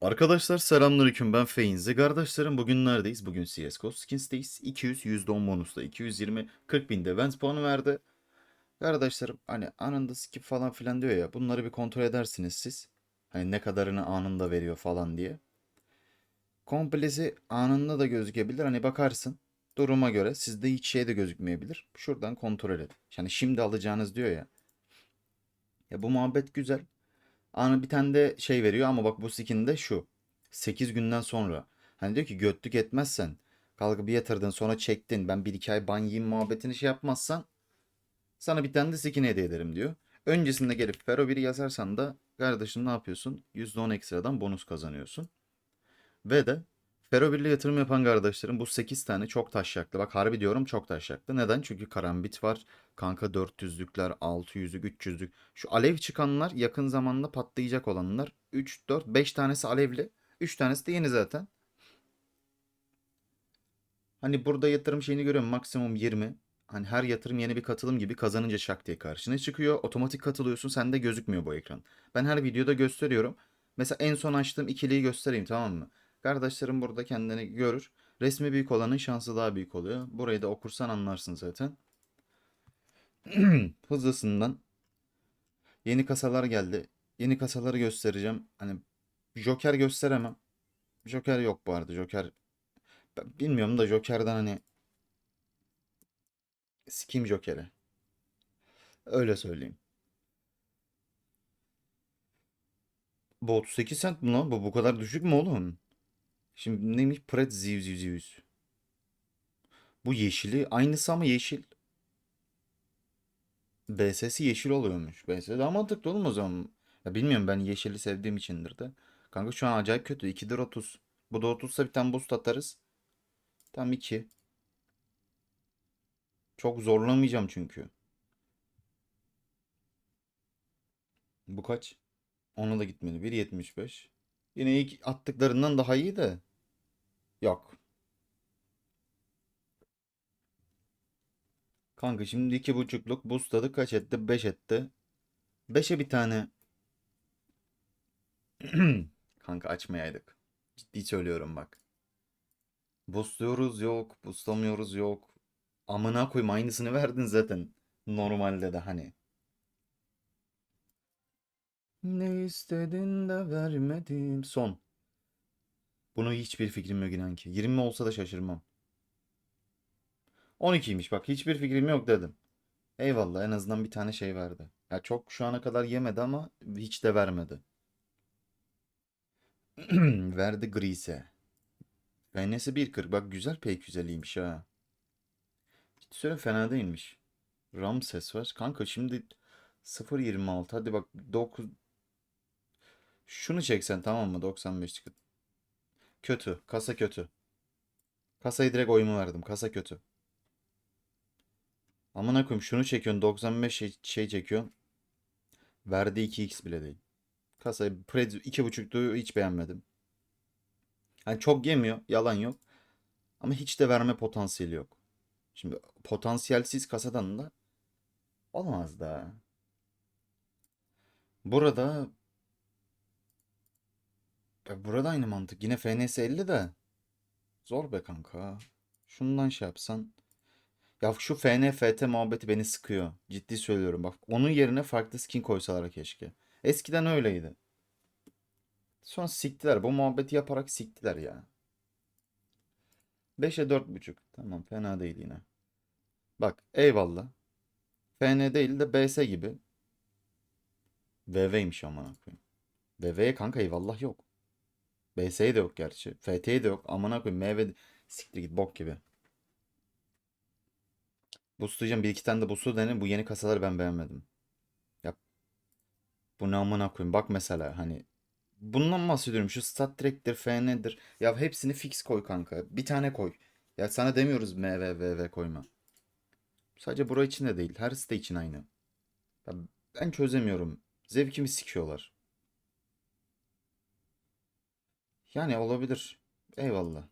Arkadaşlar selamünaleyküm ben Feinzi. Kardeşlerim bugün neredeyiz? Bugün CSGO Skins'teyiz. 200 %10 bonusla 220 40 bin de puanı verdi. Kardeşlerim hani anında skip falan filan diyor ya bunları bir kontrol edersiniz siz. Hani ne kadarını anında veriyor falan diye. Komplesi anında da gözükebilir. Hani bakarsın duruma göre sizde hiç şey de gözükmeyebilir. Şuradan kontrol edin. Yani şimdi alacağınız diyor ya. Ya bu muhabbet güzel. Anı bir tane de şey veriyor ama bak bu skinde şu. 8 günden sonra. Hani diyor ki götlük etmezsen kalkıp bir yatırdın sonra çektin ben bir iki ay ban yiyeyim muhabbetini şey yapmazsan sana bir tane de skin hediye ederim diyor. Öncesinde gelip Fero 1'i yazarsan da kardeşim ne yapıyorsun? %10 ekstradan bonus kazanıyorsun. Ve de Fero 1 ile yatırım yapan kardeşlerim bu 8 tane çok taşyaklı. Bak harbi diyorum çok taşyaklı. Neden? Çünkü karambit var. Kanka 400'lükler, 600'lük, 300'lük. Şu alev çıkanlar yakın zamanda patlayacak olanlar. 3, 4, 5 tanesi alevli. 3 tanesi de yeni zaten. Hani burada yatırım şeyini görüyorum maksimum 20. Hani her yatırım yeni bir katılım gibi kazanınca şak diye karşına çıkıyor. Otomatik katılıyorsun sende gözükmüyor bu ekran. Ben her videoda gösteriyorum. Mesela en son açtığım ikiliyi göstereyim tamam mı? Kardeşlerim burada kendini görür. Resmi büyük olanın şansı daha büyük oluyor. Burayı da okursan anlarsın zaten. Hızlısından. Yeni kasalar geldi. Yeni kasaları göstereceğim. Hani Joker gösteremem. Joker yok bu arada. Joker bilmiyorum da Joker'dan hani Skim Joker'i. Öyle söyleyeyim. Bu 38 cent mi lan? Bu bu kadar düşük mü oğlum? Şimdi neymiş? Pret ziv ziv ziv. Bu yeşili aynısı ama yeşil. BS'si yeşil oluyormuş. BS daha mantıklı oğlum o zaman. Ya bilmiyorum ben yeşili sevdiğim içindir de. Kanka şu an acayip kötü. 2'dir 30. Bu da 30'sa bir tane boost atarız. Tam 2. Çok zorlamayacağım çünkü. Bu kaç? Ona da gitmedi. 1.75. Yine ilk attıklarından daha iyi de. Yok. Kanka şimdi iki buçukluk boostladı kaç etti? 5 etti. 5'e bir tane. Kanka açmayaydık. Ciddi söylüyorum bak. Boostluyoruz yok. Boostlamıyoruz yok. Amına koyayım aynısını verdin zaten. Normalde de hani. Ne istedin de vermedim. Son. Bunu hiçbir fikrim yok inan ki. 20 olsa da şaşırmam. 12'ymiş bak hiçbir fikrim yok dedim. Eyvallah en azından bir tane şey verdi. Ya çok şu ana kadar yemedi ama hiç de vermedi. Verdi Grise. Fenesi 1.40 bak güzel pek güzeliymiş ha. Ciddi söyleyeyim fena değilmiş. Ramses var. Kanka şimdi 0.26 hadi bak 9 Şunu çeksen tamam mı 95 çıkıt. Kötü. Kasa kötü. Kasayı direkt oyumu verdim. Kasa kötü. Amına koyayım şunu çekiyorsun 95 şey, şey çekiyorsun. Verdiği 2x bile değil. Kasayı Pred 2.5'tu hiç beğenmedim. Yani çok yemiyor. Yalan yok. Ama hiç de verme potansiyeli yok. Şimdi potansiyelsiz kasadan da olmaz da. Burada ya burada aynı mantık. Yine FNS 50 de zor be kanka. Şundan şey yapsan. Ya şu FN FT muhabbeti beni sıkıyor. Ciddi söylüyorum. Bak onun yerine farklı skin koysalar keşke. Eskiden öyleydi. Sonra siktiler. Bu muhabbeti yaparak siktiler ya. 5'e 4.5. Tamam fena değil yine. Bak eyvallah. FN değil de BS gibi. VV'ymiş amına koyayım. VV'ye kanka eyvallah yok. BS'ye de yok gerçi. FT'ye de yok. Amına koyayım. MV siktir git bok gibi. Boostlayacağım. Bir iki tane de boostlu dene. Bu yeni kasaları ben beğenmedim. Ya bu ne amına koyayım. Bak mesela hani bundan bahsediyorum. Şu Stat Trek'tir, FN'dir. Ya hepsini fix koy kanka. Bir tane koy. Ya sana demiyoruz MV, VV koyma. Sadece bura için de değil. Her site için aynı. Ya ben çözemiyorum. Zevkimi sikiyorlar. Yani olabilir. Eyvallah.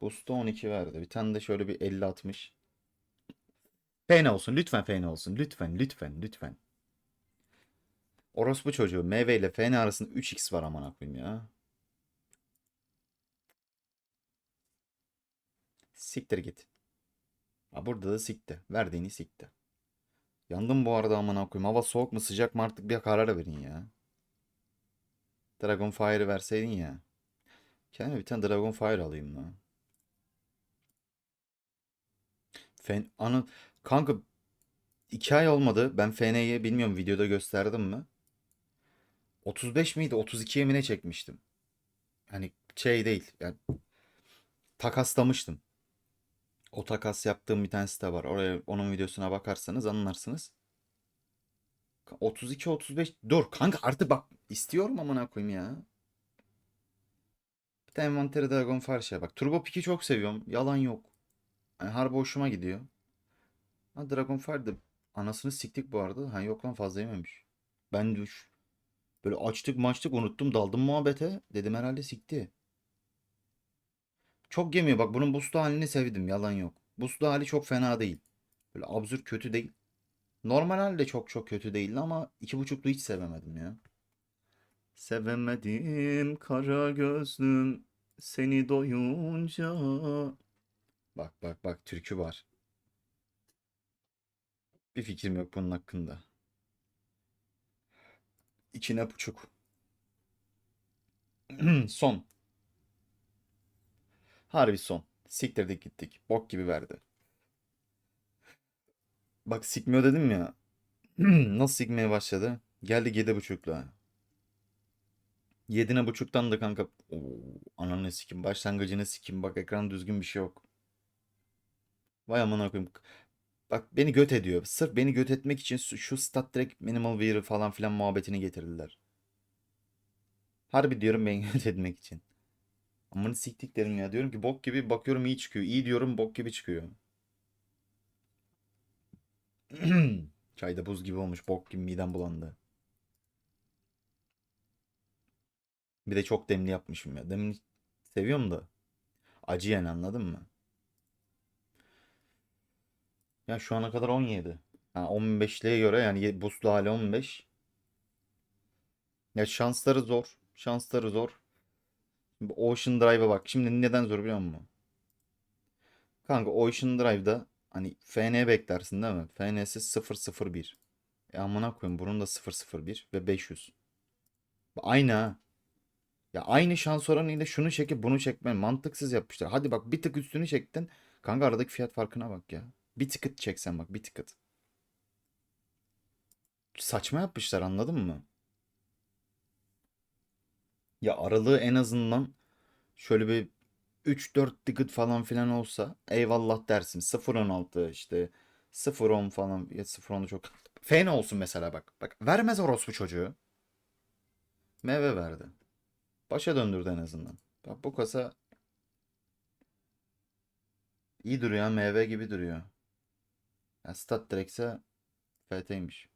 Boost'u 12 verdi. Bir tane de şöyle bir 50 atmış. Fena olsun. Lütfen fena olsun. Lütfen lütfen lütfen. Orospu çocuğu MV ile FN arasında 3x var aman aklım ya. Siktir git. Ha burada da sikti. Verdiğini sikti. Yandım bu arada aman akoyim. Hava soğuk mu sıcak mı artık bir karar verin ya. Dragon Fire verseydin ya. Kendime bir tane Dragon Fire alayım lan. Fen ana kanka 2 ay olmadı. Ben FN'yi bilmiyorum videoda gösterdim mi? 35 miydi? 32 mi ne çekmiştim? Hani şey değil. Yani takaslamıştım. O takas yaptığım bir tane site var. Oraya onun videosuna bakarsanız anlarsınız. 32 35 dur kanka artık bak istiyorum amına koyayım ya. Bir tane envanteri Dragon Fire şey bak. Turbo Peak'i çok seviyorum. Yalan yok. Yani harbi hoşuma gidiyor. Ha Dragon Fire'da anasını siktik bu arada. Ha yok lan fazla yememiş. Ben düş. Böyle açtık maçtık unuttum daldım muhabbete. Dedim herhalde sikti. Çok yemiyor bak bunun boostlu halini sevdim yalan yok. Boostlu hali çok fena değil. Böyle absürt kötü değil. Normal hali de çok çok kötü değildi ama iki buçuklu hiç sevemedim ya. Sevemedim kara gözlüm seni doyunca. Bak bak bak türkü var. Bir fikrim yok bunun hakkında. İçine buçuk. Son. Harbi son. Siktirdik gittik. Bok gibi verdi. Bak sikmiyor dedim ya. Nasıl sikmeye başladı? Geldi yedi buçukla. Yedine buçuktan da kanka Oo, ananı sikim başlangıcını sikim bak ekran düzgün bir şey yok. Vay amına koyayım. Bak beni göt ediyor. Sırf beni göt etmek için şu, Stat Trek Minimal Wear falan filan muhabbetini getirdiler. Harbi diyorum beni göt etmek için. Amını siktiklerim ya. Diyorum ki bok gibi bakıyorum iyi çıkıyor. İyi diyorum bok gibi çıkıyor. Çayda buz gibi olmuş. Bok gibi midem bulandı. Bir de çok demli yapmışım ya. Demli seviyorum da. Acı yani anladın mı? Ya şu ana kadar 17. Ha 15'liğe göre yani buzlu hali 15. Ya şansları zor. Şansları zor. Ocean Drive'a bak. Şimdi neden zor biliyor musun? Kanka Ocean Drive'da hani FN beklersin değil mi? FN'si 001. E amına koyayım bunun da 001 ve 500. Aynı ha. Ya aynı şans oranıyla şunu çekip bunu çekmen mantıksız yapmışlar. Hadi bak bir tık üstünü çektin. Kanka aradaki fiyat farkına bak ya. Bir tıkıt çeksen bak bir tıkıt. Saçma yapmışlar anladın mı? Ya aralığı en azından şöyle bir 3-4 tıkıt falan filan olsa eyvallah dersin. 0.16 işte 0.10 falan ya 0.10'u çok Fen olsun mesela bak. Bak vermez orospu çocuğu. Meyve verdi. Başa döndürdü en azından. Bak bu kasa iyi duruyor meyve gibi duruyor. Ya Stat Direkse FT'ymiş.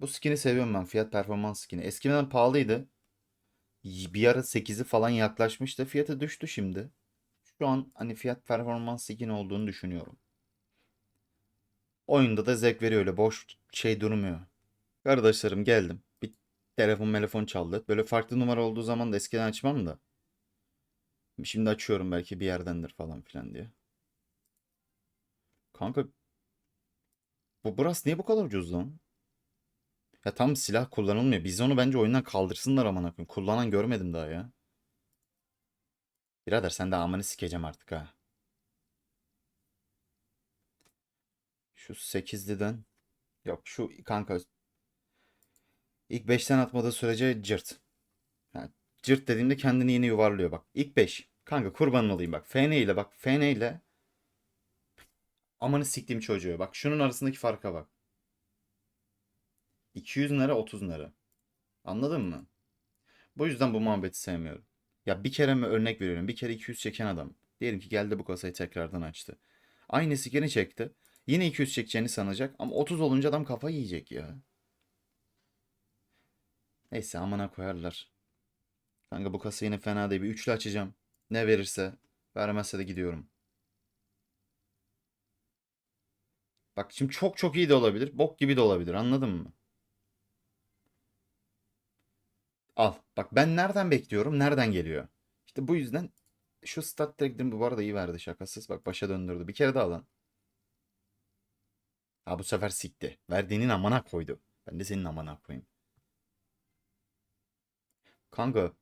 Bu skin'i seviyorum ben. Fiyat performans skin'i. Eskiden pahalıydı. Bir ara 8'i falan yaklaşmıştı. Fiyatı düştü şimdi. Şu an hani fiyat performans skin olduğunu düşünüyorum. Oyunda da zevk veriyor öyle boş şey durmuyor. Kardeşlerim geldim. Bir telefon telefon çaldı. Böyle farklı numara olduğu zaman da eskiden açmam da. Şimdi açıyorum belki bir yerdendir falan filan diye. Kanka bu Brass niye bu kadar ucuz lan? Ya tam silah kullanılmıyor. Biz onu bence oyundan kaldırsınlar amına koyayım. Kullanan görmedim daha ya. Birader sen de amanı sikeceğim artık ha. Şu 8'liden yok şu kanka ilk 5'ten atmadığı sürece cırt. Ha, cırt dediğimde kendini yine yuvarlıyor bak. İlk 5. Kanka kurbanın olayım bak. FN ile bak. FN ile amanı siktiğim çocuğu. Bak şunun arasındaki farka bak. 200 lira 30 lira. Anladın mı? Bu yüzden bu muhabbeti sevmiyorum. Ya bir kere mi örnek veriyorum. Bir kere 200 çeken adam. Diyelim ki geldi bu kasayı tekrardan açtı. Aynı skin'i çekti. Yine 200 çekeceğini sanacak ama 30 olunca adam kafa yiyecek ya. Neyse amına koyarlar. Kanka bu kasa yine fena değil. Bir üçlü açacağım. Ne verirse. Vermezse de gidiyorum. Bak şimdi çok çok iyi de olabilir. Bok gibi de olabilir. Anladın mı? Al. Bak ben nereden bekliyorum? Nereden geliyor? İşte bu yüzden şu stat direktini bu arada iyi verdi şakasız. Bak başa döndürdü. Bir kere daha lan. Ha bu sefer sikti. Verdiğinin amına koydu. Ben de senin amına koyayım. Kanka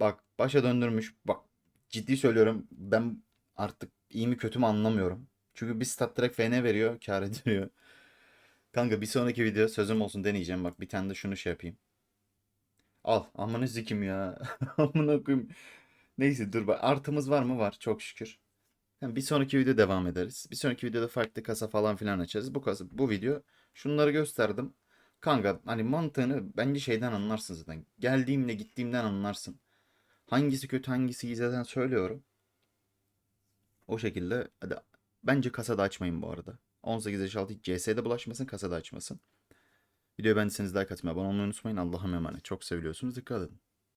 bak başa döndürmüş. Bak ciddi söylüyorum. Ben artık iyi mi kötü mü anlamıyorum. Çünkü bir stat direkt FN veriyor. Kar ediyor. Kanka bir sonraki video sözüm olsun deneyeceğim. Bak bir tane de şunu şey yapayım. Al. Amına sikim ya. Amına koyayım. Neyse dur bak. Artımız var mı? Var. Çok şükür. Yani bir sonraki video devam ederiz. Bir sonraki videoda farklı kasa falan filan açarız. Bu kasa, bu video şunları gösterdim. Kanka hani mantığını bence şeyden anlarsın zaten. Geldiğimle gittiğimden anlarsın. Hangisi kötü hangisi iyi zaten söylüyorum. O şekilde hadi bence kasada açmayın bu arada. 18 yaş altı CS'de bulaşmasın kasada açmasın. Videoyu beğendiyseniz like atmayı abone olmayı unutmayın. Allah'a emanet. Çok seviliyorsunuz. Dikkat edin.